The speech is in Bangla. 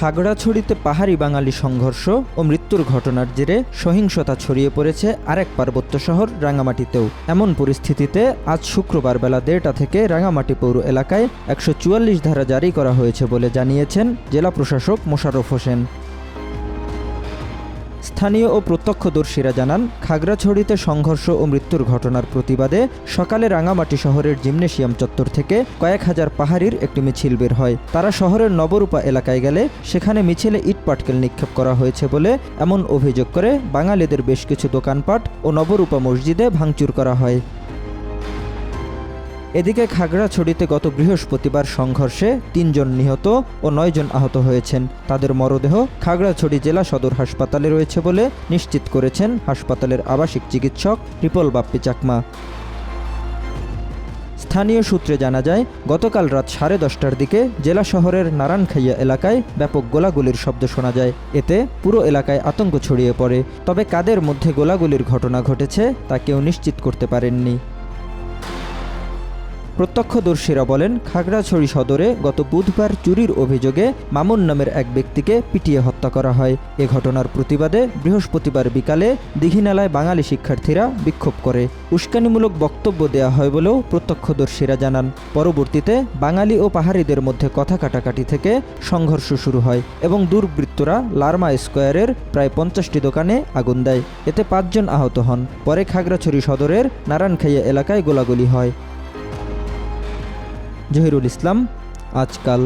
খাগড়াছড়িতে পাহাড়ি বাঙালি সংঘর্ষ ও মৃত্যুর ঘটনার জেরে সহিংসতা ছড়িয়ে পড়েছে আরেক পার্বত্য শহর রাঙামাটিতেও। এমন পরিস্থিতিতে আজ শুক্রবার বেলা দেড়টা থেকে রাঙামাটি পৌর এলাকায় একশো চুয়াল্লিশ ধারা জারি করা হয়েছে বলে জানিয়েছেন জেলা প্রশাসক মোশারফ হোসেন। স্থানীয় ও প্রত্যক্ষদর্শীরা জানান, খাগড়াছড়িতে সংঘর্ষ ও মৃত্যুর ঘটনার প্রতিবাদে সকালে রাঙামাটি শহরের জিমনেশিয়াম চত্বর থেকে কয়েক হাজার পাহাড়ির একটি মিছিল বের হয়। তারা শহরের নবরূপা এলাকায় গেলে সেখানে মিছিলে ইট পাটকেল নিক্ষেপ করা হয়েছে বলে এমন অভিযোগ করে বাঙালিদের বেশ কিছু দোকানপাট ও নবরূপা মসজিদে ভাঙচুর করা হয়। এদিকে খাগড়াছড়িতে গত বৃহস্পতিবার সংঘর্ষে তিনজন নিহত ও নয়জন আহত হয়েছেন। তাদের মরদেহ খাগড়াছড়ি জেলা সদর হাসপাতালে রয়েছে বলে নিশ্চিত করেছেন হাসপাতালের আবাসিক চিকিৎসক রিপল বাপ্পি চাকমা। স্থানীয় সূত্রে জানা যায়, গতকাল রাত সাড়ে দশটার দিকে জেলা শহরের নারায়ণখাইয়া এলাকায় ব্যাপক গোলাগুলির শব্দ শোনা যায়। এতে পুরো এলাকায় আতঙ্ক ছড়িয়ে পড়ে। তবে কাদের মধ্যে গোলাগুলির ঘটনা ঘটেছে তা কেউ নিশ্চিত করতে পারেননি। প্রত্যক্ষদর্শীরা বলেন, খাগড়াছড়ি সদরে গত বুধবার চুরির অভিযোগে মামুন নামের এক ব্যক্তিকে পিটিয়ে হত্যা করা হয়। এ ঘটনার প্রতিবাদে বৃহস্পতিবার বিকালে দীঘিনালায় বাঙালি শিক্ষার্থীরা বিক্ষোভ করে। উস্কানিমূলক বক্তব্য দেয়া হয় বলেও প্রত্যক্ষদর্শীরা জানান। পরবর্তীতে বাঙালি ও পাহাড়িদের মধ্যে কথা কাটাকাটি থেকে সংঘর্ষ শুরু হয় এবং দুর্বৃত্তরা লার্মা স্কোয়ারের প্রায় পঞ্চাশটি দোকানে আগুন দেয়। এতে পাঁচজন আহত হন। পরে খাগড়াছড়ি সদরের নারায়ণখাইয়া এলাকায় গোলাগুলি হয়। জহিরুল ইসলাম আজকাল